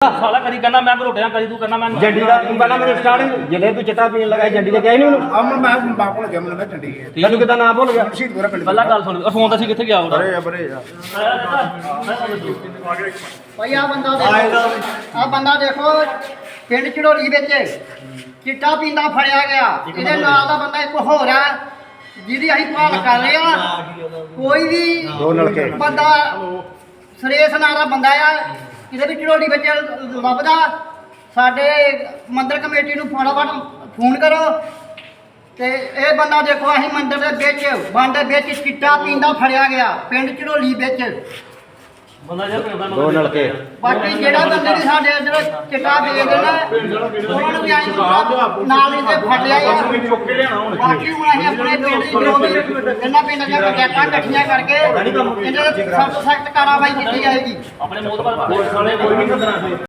ਸਾਲਾ ਕਦੀ ਕਹਿੰਦਾ ਮੈਂ ਘਰੋਟਿਆਂ ਕਦੀ ਤੂੰ ਕਹਿੰਦਾ ਮੈਂ ਜੱਡੀ ਦਾ ਤੂੰ ਪਹਿਲਾਂ ਮੈਨੂੰ ਸਟਾਰਟ ਜਿਹੜੇ ਤੂੰ ਚਿੱਟਾ ਪੀਣ ਲੱਗਾ ਜੱਡੀ ਦੇ ਕਿਹਾ ਨਹੀਂ ਉਹਨੂੰ। ਅਮਨ ਮੈਂ ਬਾਪ ਕੋਲ ਗਿਆ ਮੈਨੂੰ ਮੈਂ ਚੰਡੀ ਹੈ। ਤੈਨੂੰ ਕਿਦਾਂ ਨਾਮ ਭੁੱਲ ਗਿਆ? ਸ਼ਹੀਦ ਗੋਰਾ ਪਿੰਡ ਪਹਿਲਾਂ ਗੱਲ ਸੁਣ ਫੋਨ ਤਾਂ ਸੀ ਕਿੱਥੇ ਗਿਆ ਉਹਦਾ? ਬਰੇ ਆ ਬਰੇ ਆ। ਭਾਈ ਆ ਬੰਦਾ ਦੇਖੋ। ਆ ਬੰਦਾ ਦੇਖੋ ਪਿੰਡ ਚੜੋਲੀ ਵਿੱਚ ਚਿੱਟਾ ਪੀਂਦਾ ਫੜਿਆ ਗਿਆ। ਇਹਦੇ ਨਾਲ ਦਾ ਬੰਦਾ ਇੱਕ ਹੋਰ ਹੈ ਜਿਹਦੀ ਅਸੀਂ ਭਾਲ ਕਰ ਰਹੇ ਆ ਕੋਈ ਵੀ ਦੋ ਨਲਕੇ। ਬੰਦਾ ਸੁਰੇਸ਼ ਨਾਂ ਦਾ ਬੰਦਾ ਆ। ਜਿਹਦੇ ਵੀ ਚੜੋਲੀ ਵਿੱਚ ਲੱਭਦਾ, ਸਾਡੇ ਮੰਦਰ ਕਮੇਟੀ ਨੂੰ ਫਟਾਫਟ ਫੋਨ ਕਰੋ ਤੇ ਇਹ ਬੰਦਾ ਦੇਖੋ, ਅਸੀਂ ਮੰਦਰ ਦੇ ਵਿੱਚ, ਬੰਦ ਦੇ ਵਿੱਚ ਚਿੱਟਾ ਪੀਂਦਾ ਫੜਿਆ ਗਿਆ, ਪਿੰਡ ਚੜੋਲੀ ਵਿੱਚ। ਬੰਦਾ ਯਾਰ ਪਿੰਡ ਦਾ ਦੋ ਨਲਕੇ। ਬਾਕੀ ਜਿਹੜਾ ਬੰਦੇ ਨੇ ਸਾਡੇ ਜਿਹੜਾ ਚਿੱਟਾ ਵੇਚਦੇ ਨੇ ਉਹਨਾਂ ਨੂੰ ਵੀ ਆਈ ਨਾਲ ਹੀ ਤੇ ਫੜਿਆ ਆ ਬਾਕੀ ਹੁਣ ਅਸੀਂ ਆਪਣੇ ਪਿੰਡ ਦੀ ਜੋ ਵੀ ਇਹਨਾਂ ਪਿੰਡ ਦੀਆਂ ਪੰਚਾਇਤਾਂ ਇਕੱਠੀਆਂ ਕਰਕੇ ਇਹਨਾਂ ਦੇ ਸਖਤ ਸਖਤ ਕਾਰਵਾਈ ਕੀਤੀ ਜਾਏਗੀ। ਆਪਣੇ ਮੋਦ ਪਰ